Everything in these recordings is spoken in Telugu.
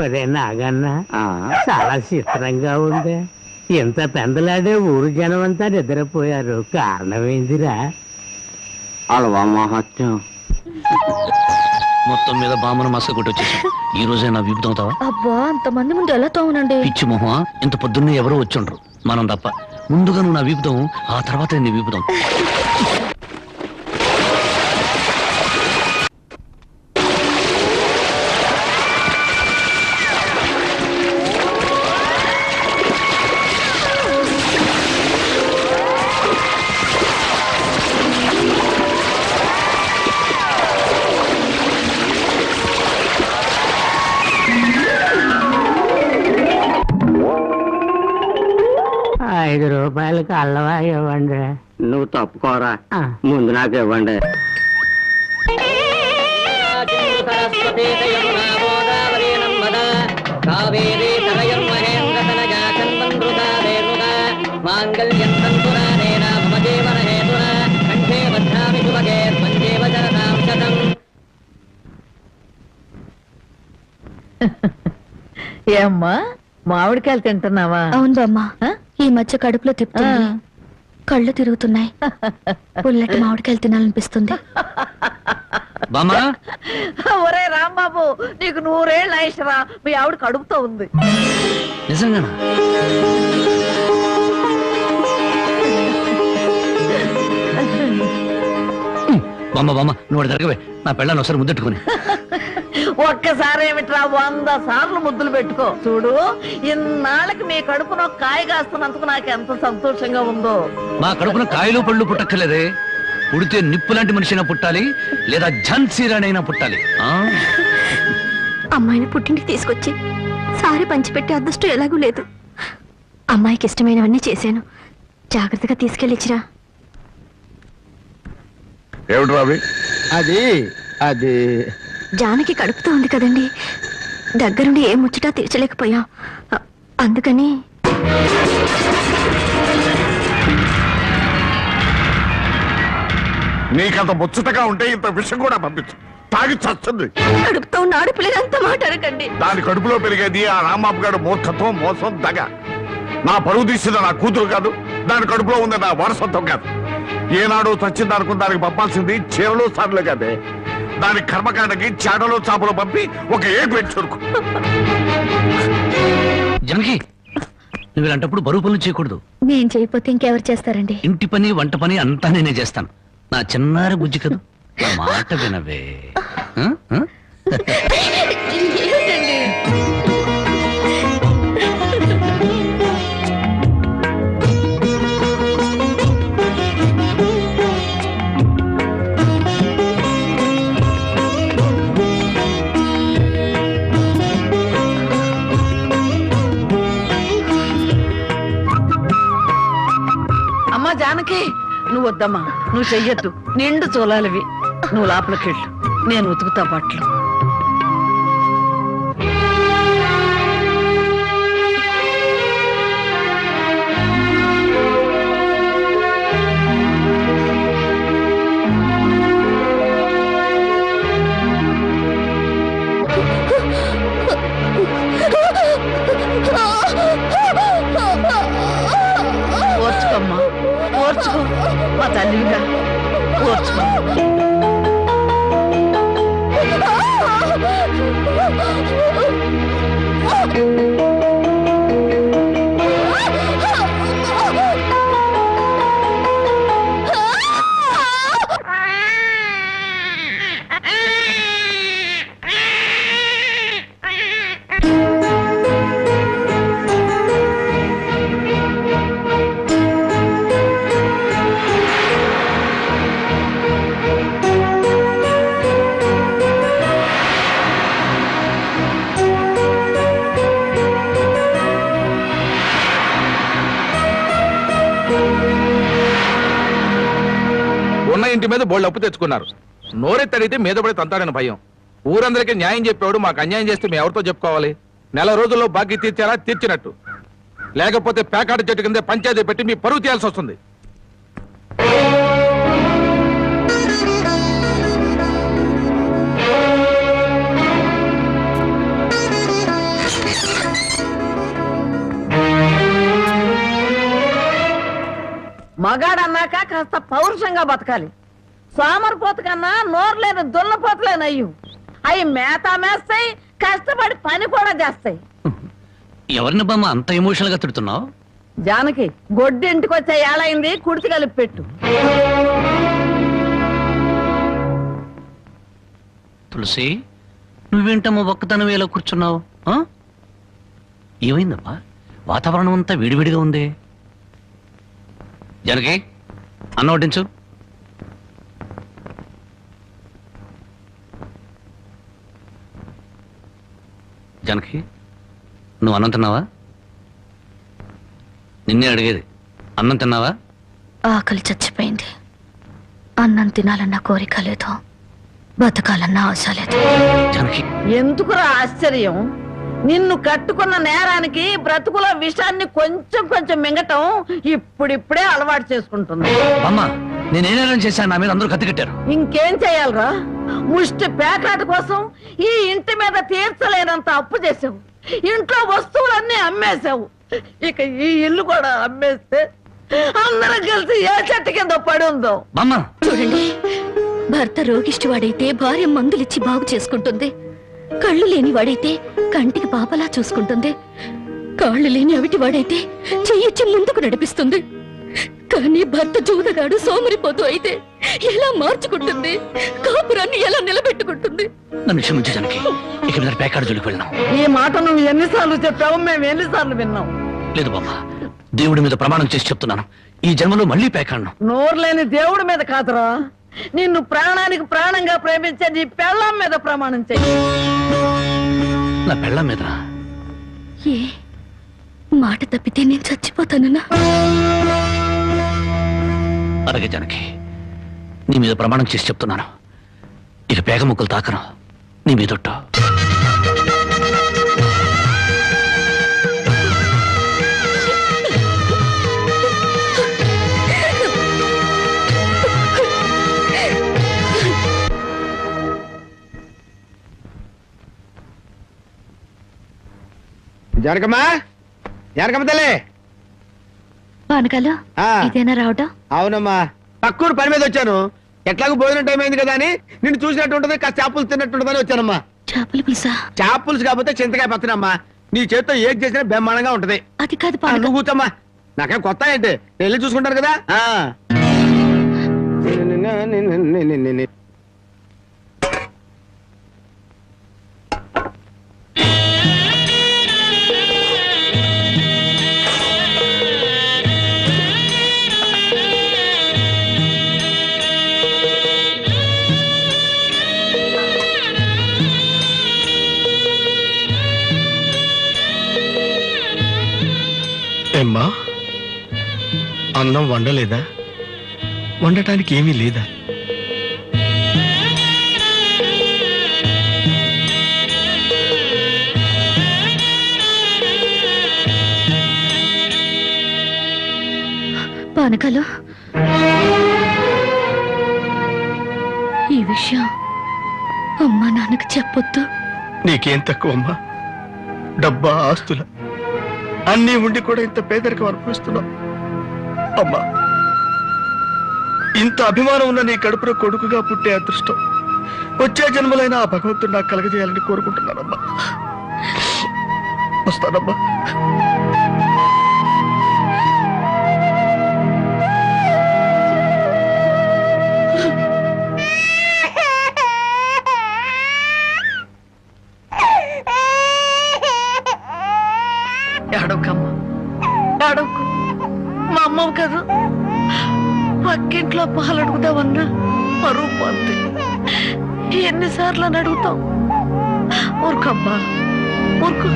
ఒరే నాగన్న? చాలా చిత్రంగా ఉంది. ఇంత పెందలాడే ఊరు జనం అంతా నిద్రపోయారు. కారణం ఏందిరా అలవా మహత్యం మొత్తం మీద బామ్మను మసక కొట్టి వచ్చేసి ఈ రోజే నా విపుతం అవుతావా? అబ్బా అంతమంది ముందు ఎలా తోమనండి? పిచ్చి మొహ ఇంత పొద్దున్నే ఎవరో వచ్చుండ్రు. మనం తప్ప. ముందుగా నువ్వు నా విపుతం ఆ తర్వాత నీ విపుతం రూపాయలకి అల్లవా ఇవ్వండి. నువ్వు తప్పుకోరా. ఆ, ముందు నాకు ఇవ్వండి. ఏమ్మా మామిడికాయలు తింటున్నావా? అవును బామ్మ. ఆ? ఈ మధ్య కడుపులో తిప్పుతుంది. కళ్ళు తిరుగుతున్నాయి. పుల్లటి మామిడికాయలు తినాలనిపిస్తుంది. ఒరే రాంబాబు నీకు నూరేళ్ళు ఆయుషరా. మీ ఆవిడ కడుపుతో ఉంది. నిజంగానా? హ్మ్, బామ్మ బామ్మ నువ్వు జరగవే. నా పెళ్ళాన్ని ఒకసారి ముద్దెట్టుకుని. ఒక్కసారి ఏమిట్రా వంద సార్లు ముద్దులు పెట్టుకో. చూడు ఇన్నాళ్ళకి మీ కడుపున ఒక కాయ కాస్తున్నందుకు నాకు ఎంత సంతోషంగా ఉందో. మా కడుపున కాయలు పళ్ళు పుట్టక్కర్లేదే. పుడితే నిప్పు లాంటి మనిషినా పుట్టాలి లేదా ఝాన్సీరానైనా పుట్టాలి. ఆ? అమ్మాయిని పుట్టింటికి తీసుకొచ్చి సారి పంచిపెట్టే అదృష్టం ఎలాగూ లేదు. అమ్మాయికి ఇష్టమైనవన్నీ చేశాను. జాగ్రత్తగా తీసుకెళ్ళిచ్చిరా. ఏమిటి రావి? అది అది జానకి కడుపుతో ఉంది కదండి. దగ్గరుండి ఏ ముచ్చటా తీర్చలేకపోయాం. అందుకని నీకంత ముచ్చటగా ఉంటే ఇంత విషయం కూడా పంపించు. తాగి చస్తుంది కడుపుతో ఉన్న ఆడపిల్లలంతా మాట అనకండి దాని కడుపులో పెరిగేది ఆ రాంబాబు గారు మూర్ఖత్వం మోసం దగ. నా పరువు తీసిన నా కూతురు కాదు దాని కడుపులో ఉంది నా వారసత్వం కాదు. ఏనాడు చచ్చింది అనుకుని దానికి పంపాల్సింది చీరలు సార్లు కాదే. దాని కర్మకాండకి చాటలో చాపలు పంపి ఒక ఏకు పెట్టి చురుకు. జనకి నువ్వు ఇలాంటప్పుడు బరువు పనులు చేయకూడదు. నేను చేయకపోతే ఇంకెవరు చేస్తారండి? ఇంటి పని వంట పని అంతా నేనే చేస్తాను. నా చిన్నారి బుజ్జి కదూ? నా మాట వినవే. వద్దమ్మా. నువ్వు చెయ్యొద్దు. నిండు చూలాలివి. నువ్వు లోపలికెళ్ళు. నేను ఉతుకుతా బట్టలు బోళ్ళు అప్పు తెచ్చుకున్నారు. నోరెత్తడితే మీద పడి తంతాడని భయం. ఊరందరికీ న్యాయం చెప్పాడు మాకు అన్యాయం చేస్తే మేము ఎవరితో చెప్పుకోవాలి? నెల రోజుల్లో బాకీ తీర్చారా తీర్చినట్టు. లేకపోతే పేకాట చెట్టు కింద పంచాయతీ పెట్టి మీ పరువు తీయాల్సి వస్తుంది. మగాడన్నాక కాస్త పౌరుషంగా బతకాలి. సోమరిపోతు కన్నా నోరు లేని దున్నపోతులేనయ్యు. అవి మేత మేస్తాయి కష్టపడి పని కూడా చేస్తాయి. ఎవరిని బామ్మ అంత ఎమోషనల్గా తిడుతున్నావు? జానకి గొడ్డు ఇంటికి వచ్చే ఏళైంది కుడితి కలిపి పెట్టు. తులసి నువ్వేంటమ్మా ఒక్కతనం ఇలా కూర్చున్నావు? ఆ? ఏమైందమ్మా వాతావరణం అంతా వేడివేడిగా ఉంది. జనకి అన్న వడ్డించు. జనకి నువ్వు అన్నం తిన్నావా? నిన్నే అడిగేది. అన్నం తిన్నావా? ఆకలి చచ్చిపోయింది. అన్నం తినాలన్న కోరిక లేదు. బతకాలన్న ఆశ లేదు. జనకి. ఎందుకురా ఆశ్చర్యం? నిన్ను కట్టుకున్న నేరానికి బ్రతుకుల విషాన్ని కొంచెం కొంచెం మింగటం ఇప్పుడిప్పుడే అలవాటు చేసుకుంటుంది. అమ్మ నేనేనేం చేశాను? నా మీద అందరూ కత్తి కట్టారు. ఇంకేం చేయాలరా? ముష్టి పేకాట కోసం ఈ ఇంటి మీద తీర్చలేనంత అప్పు చేసావు ఇంట్లో వస్తువులన్నీ అమ్మేశావు. ఇక ఈ ఇల్లు కూడా అమ్మేస్తే అందరం కలిసి ఏ చెట్టు కింద పడి ఉందో. బామ్మ చూడండి భర్త రోగిష్టి వాడైతే భార్య మందులిచ్చి బాగు చేసుకుంటుంది. కళ్ళు లేని వాడైతే కంటికి పాపలా చూసుకుంటుంది. కాళ్ళు లేని అవిటి వాడైతే చెయ్యిచ్చి ముందుకు నడిపిస్తుంది. కానీ భర్త జూదగాడు సోమరిపోతూ అయితే ఎలా మార్చుకుంటుంది? కాపురాన్ని ఎలా నిలబెట్టుకుంటుంది? నన్ను క్షమించు జనకి ఇక మీద పేకాడు జోలికి వెళ్ళినాం. ఈ మాట నువ్వు ఎన్నిసార్లు చెప్పావు మేము ఎన్నిసార్లు విన్నాం. లేదు బామ్మ దేవుడి మీద ప్రమాణం చేసి చెప్తున్నాను. ఈ జన్మలో మళ్ళీ పేకాడను. నోరు లేని దేవుడి మీద కాదురా. నిన్ను ప్రాణానికి ప్రాణంగా ప్రేమించే నీ పెళ్ళాం మీద ప్రమాణం చెయ్యి. నా పెళ్ళం మీద ఏ? మాట తప్పితే నేను చచ్చిపోతానన్నా? అలాగే జనకి నీ మీద ప్రమాణం చేసి చెప్తున్నాను. ఇక పేగ ముక్కలు తాకను. నీ మీదొట్టు జనకమ్మా? జనకమ్మ తల్లి! పానకాలు. ఇదేనా రావటం? అవునమ్మా. పక్కూరు పని మీద వచ్చాను. ఎట్లాగో భోజనం టైం అయింది కదా అని నిన్ను చూసినట్టు ఉంటుంది కాస్త చేపలు తిన్నట్టు ఉంటుందని వచ్చానమ్మా. చేపల పులుసా చేపలుసు కాకపోతే చింతకాయ పచ్చనమ్మా నీ చేత్తో ఏది చేసినా బ్రహ్మాండంగా ఉంటది. అది కాదు నువ్వు కూర్చోమ్మా. నాకేం కొత్త ఏంటి? నేను వెళ్ళి చూసుకుంటాను కదా. ఏమ్మా? అన్నం వండలేదా? వండటానికి ఏమీ లేదా? పానకాలు? ఈ విషయం అమ్మా నాన్నకు చెప్పొద్దు. నీకేం తక్కువమ్మా? డబ్బా ఆస్తుల. అన్నీ ఉండి కూడా ఇంత పేదరికం అనుభవిస్తున్నావు. అమ్మా ఇంత అభిమానం ఉన్న నీ కడుపులో కొడుకుగా పుట్టే అదృష్టం వచ్చే జన్మలైన ఆ భగవంతుడు నాకు కలగజేయాలని కోరుకుంటున్నానమ్మా. వస్తానమ్మా. మరువు ఎన్నిసార్లు అని అడుగుతాం ఊరుకమ్మా ఊరుకు.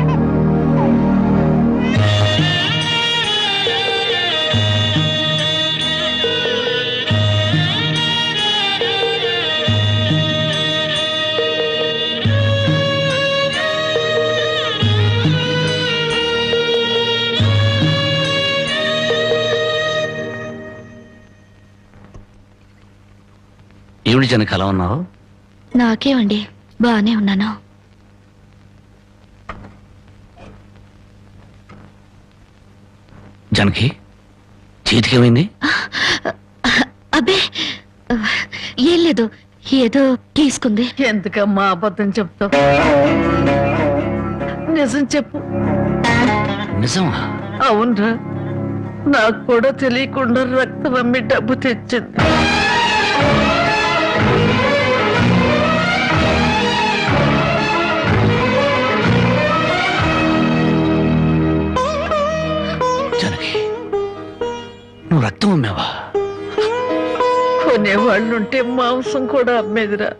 ఏమిటి జనకి అలా ఉన్నావు? నాకేమండి బానే ఉన్నాను. జనకి చేతికి ఏమైంది ఆ, ఏం లేదు ఏదో తీసుకుంది. ఎందుకమ్మా అబద్ధం చెప్తావు? నిజం చెప్పు. నిజమా? అవునరా నాకు కూడా తెలియకుండా రక్తం అమ్మి డబ్బు తెచ్చింది. నువ్వు రక్తం అమ్మావా? కొనేవాళ్ళుంటే మాంసం కూడా అమ్మేదిరా.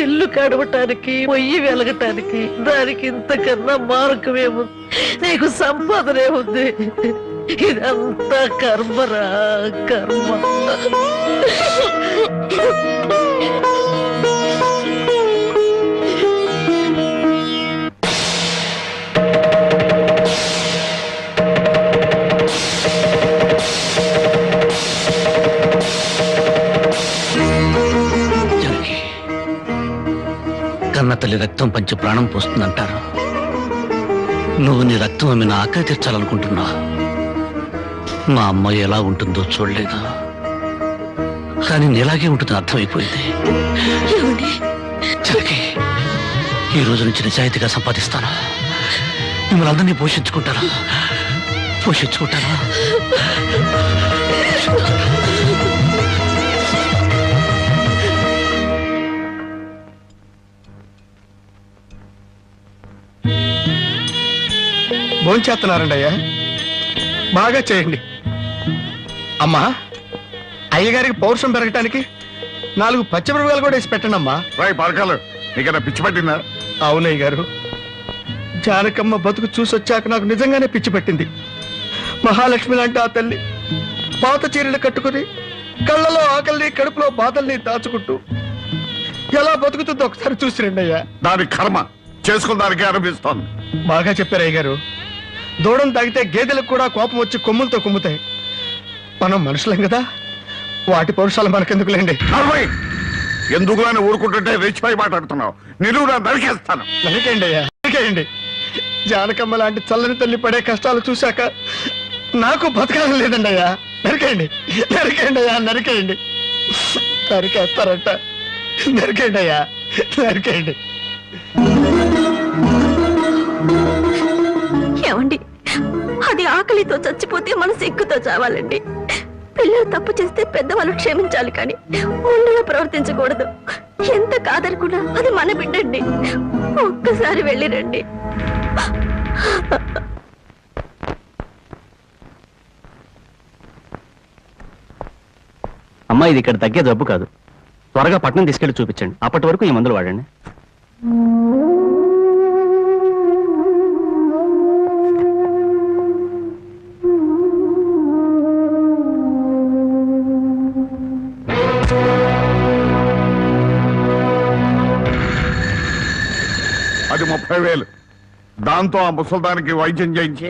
ఇల్లు కడవటానికి పొయ్యి వెలగటానికి దానికి ఇంతకన్నా మార్గమేము నీకు సంపాదనే ఉంది ఇదంతా కర్మరా కర్మ. కన్న తల్లి రక్తం పంచి ప్రాణం పోస్తుందంటారు. నువ్వు నీ రక్తం ఆమె నా ఆకలి తీర్చాలనుకుంటున్నావు? మా అమ్మ ఎలా ఉంటుందో చూడలేదు? కానీ నీలాగే ఉంటుందని అర్థమైపోయింది. ఈ రోజు నుంచి నిజాయితీగా సంపాదిస్తాను. మిమ్మల్ని అందరినీ పోషించుకుంటారా పోషించుకుంటారా భోంచేస్తున్నారండి అయ్యా బాగా చేయండి. అమ్మా అయ్యగారికి పౌరుషం పెరగటానికి నాలుగు పచ్చిమిరపకాయలు కూడా వేసి పెట్టండి అమ్మా. రాయ్ పరకాలు నీకైనా పిచ్చి పట్టిందా? అవునయ్య గారు జానకమ్మ బతుకు చూసొచ్చాక నాకు నిజంగానే పిచ్చి పట్టింది. మహాలక్ష్మి లాంటి ఆ తల్లి పాత చీరలు కట్టుకుని కళ్ళలో ఆకలిని కడుపులో బాధల్ని దాచుకుంటూ ఎలా బతుకుతుందో ఒకసారి చూసి రండి అయ్యా. దాని కర్మ చేసుకున్న దానికి అనిపిస్తోంది బాగా చెప్పారు అయ్య గారు దూడం తాగితే గేదెలకు కూడా కోపం వచ్చి కొమ్ములతో కుమ్ముతాయి. మనం మనుషులం కదా? వాటి పౌరుషాలు మనకెందుకులేండి? ఎందుకు అని ఊరుకుంటుంటే రెచ్చిపోయి మాట్లాడుతున్నావు? నిలువురా నరికేస్తాను. నరికేయండి అయ్యా నరికేయండి. జానకమ్మ లాంటి చల్లని తల్లి పడే కష్టాలు చూశాక నాకు బతకాలని లేదండి అయ్యా. నరికేయండి నరికేయండి అయ్యా నరికేయండి. నరికేస్తారంట. నరికేయండి అయ్యా నరికేయండి. ఏమండి? అది ఆకలితో చచ్చిపోతే మన సిగ్గుతో చావాలండి. పిల్లలు తప్పు చేస్తే పెద్దవాళ్ళు క్షమించాలి కానీ ఒళ్ళుగా ప్రవర్తించకూడదు. ఎంత కాదనుకున్నా అది మన బిడ్డండి. ఒక్కసారి వెళ్ళి రండి. అమ్మా ఇది ఇక్కడ తగ్గే జబ్బు కాదు. త్వరగా పట్నం తీసుకెళ్ళి చూపించండి. అప్పటి వరకు ఈ మందులు వాడండి. ముప్పై వేలు. దాంతో ఆ ముసల్దానికి వైద్యం చేయించి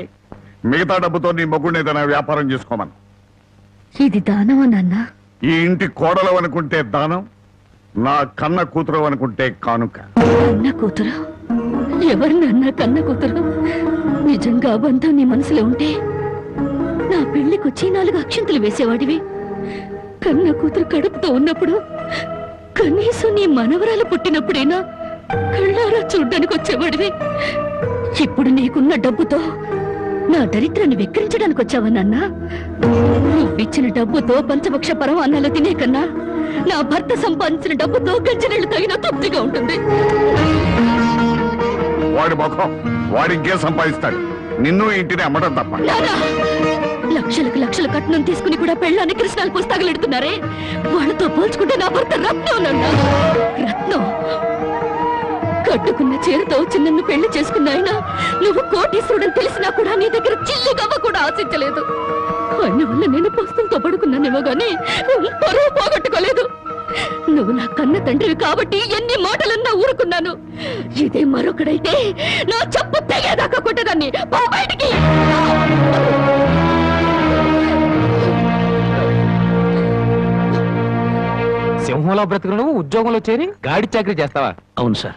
మిగతా డబ్బుతో నీ మొగ్గుని ఏదైనా వ్యాపారం చేసుకోమను. ఇది దానమా నాన్న? ఈ ఇంటి కోడలు అనుకుంటే దానం నా కన్న కూతురు అనుకుంటే కానుక. కన్న కూతురు? ఎవరు నాన్న కన్న కూతురు? నిజంగా ఆ బంధం నీ మనసులో ఉంటే నా పెళ్ళికొచ్చి నాలుగు అక్షంతలు వేసేవాడివి. కన్న కూతురు కడుపుతో ఉన్నప్పుడు కనీసం నీ మనవరాలు పుట్టినప్పుడైనా కళ్ళారా చూడ్డానికి వచ్చేవాడివి. ఇప్పుడు నీకున్న డబ్బుతో నా దరిద్రాన్ని వెక్కిరించడానికి వచ్చావా నాన్న? నువ్విచ్చిన డబ్బుతో పంచపక్ష పరమాన్నాలు తినే కన్నా నా భర్త సంపాదించిన డబ్బుతో గంజనీళ్ళు తగిన తృప్తిగా ఉంటుంది. వాడి ముఖం వాడి ఇంకేం సంపాదిస్తాడు. నిన్ను ఇంటిని అమ్మడం తప్ప! లక్షలకు లక్షల కట్నం తీసుకుని కూడా పెళ్ళాన్ని కృష్ణాలు పుస్తకాలు వాళ్ళతో పోల్చుకుంటే నా భర్త రత్నం రత్నం? కట్టుకున్న చీరతో చిన్నన్ను పెళ్ళి చేసుకున్న ఆయన నువ్వు కోటీశ్వరుడని తెలిసినా కూడా నీ దగ్గర చిల్లి గవ్వ కూడా ఆశించలేదు. ఆయన వల్ల నేను పుస్తకంతో పడుకున్నానేమో గానీ పరువు పోగొట్టుకోలేదు. నువ్వు నా కన్న తండ్రివి కాబట్టి ఎన్ని మాటలన్నా ఊరుకున్నాను. ఇదే మరొకడైతే నా చెప్పు తెగేదాకా కొట్టేదాన్ని. పో బయటికి! సింహంలో బ్రతుకును ఉద్యోగంలో చేరి గాడి చాకరీ చేస్తావా? అవును సార్.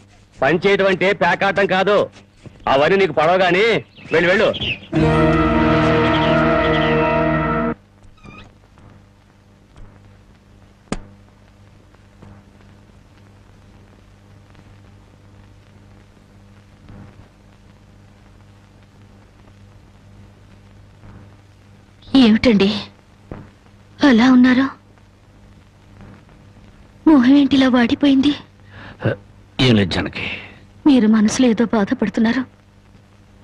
పని చేయటం అంటే పేకాటం కాదు. అవన్నీ నీకు పడవగాని వెళ్ళి వెళ్ళు వెళ్ళు. ఏమిటండి? అలా ఉన్నారు? మొహం ఏంటిలా వాడిపోయింది? ఏం లేదు జనకి. మీరు మనసులో ఏదో బాధపడుతున్నారు.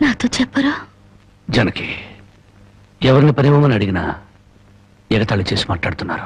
నాతో చెప్పరా? జనకి ఎవరిని పనివ్వమని అడిగినా ఎగతాళి చేసి మాట్లాడుతున్నారు.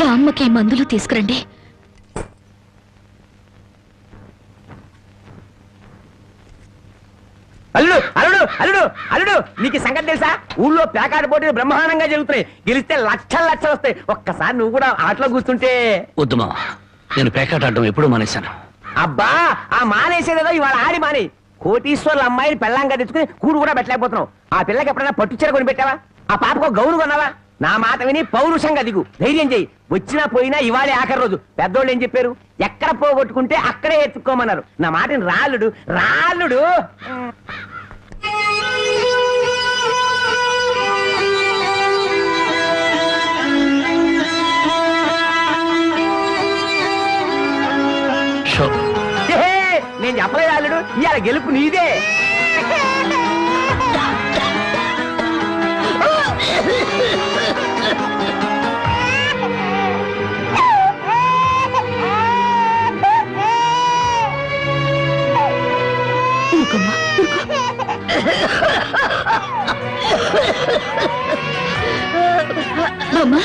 బామ్మకి మందులు తీసుకురండి. అల్లుడు అల్లుడు అల్లుడు అల్లుడు నీకు సంగతి తెలుసా? ఊళ్ళో పేకాట పోటీలు బ్రహ్మాండంగా జరుగుతున్నాయి. గెలిస్తే లక్షలు లక్షలు వస్తాయి. ఒక్కసారి నువ్వు కూడా ఆటలో కూర్చుంటే. వద్దుమా నేను పేకాట ఆడడం ఎప్పుడూ మానేశాను. అబ్బా ఆ మానేసేదేదో ఇవాళ ఆడి మానే. కోటీశ్వర్ల అమ్మాయిని పెళ్ళంగా తెచ్చుకుని కూడు కూడా పెట్టలేకపోతున్నావు. ఆ పిల్లకి ఎప్పుడైనా పట్టు చీర కొని పెట్టావా ఆ పాపకు గౌను కొన్నావా? నా మాట విని పౌరుషంగా దిగు. ధైర్యం చెయ్యి. వచ్చినా పోయినా ఇవాళే ఆఖరి రోజు. పెద్దోళ్ళు ఏం చెప్పారు? ఎక్కడ పోగొట్టుకుంటే అక్కడే ఎత్తుక్కోమన్నారు. నా మాటని రాళ్ళుడు రాళ్ళుడు నేను చెప్పలేదు అల్లుడు? ఇవాళ గెలుపు నీదే. బామ్మ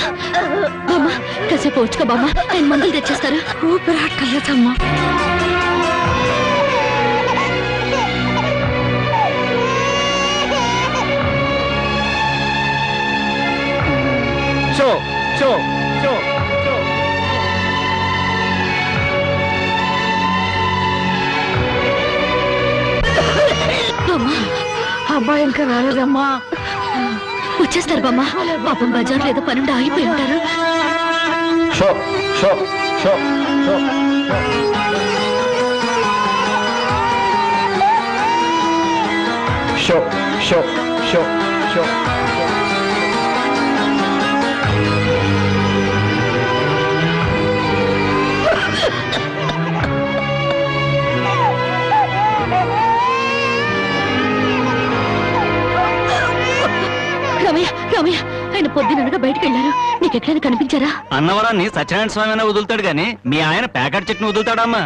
బామ్మ కాసేపు వచ్చుకో బామ్మ ఆయన మందులు తెచ్చేస్తారు. ఊపిరాటలేదమ్మా షో బామ్మ అబ్బాయి ఇంకా రాలేదమ్మా. వచ్చేస్తారు బామ్మ. పాపం బజార్లో ఏదో పనుండి ఆగిపోయి ఉంటారు. Show show show show Ramayya ఆయన పొద్దుననగా బయటికి వెళ్ళారు నీకు ఎక్కడైనా కనిపించారా? అన్నవరాన్ని సత్యనారాయణ స్వామి అయినా వదులుతాడు గాని మీ ఆయన ప్యాకెట్ చెట్టును వదులుతాడమ్మా.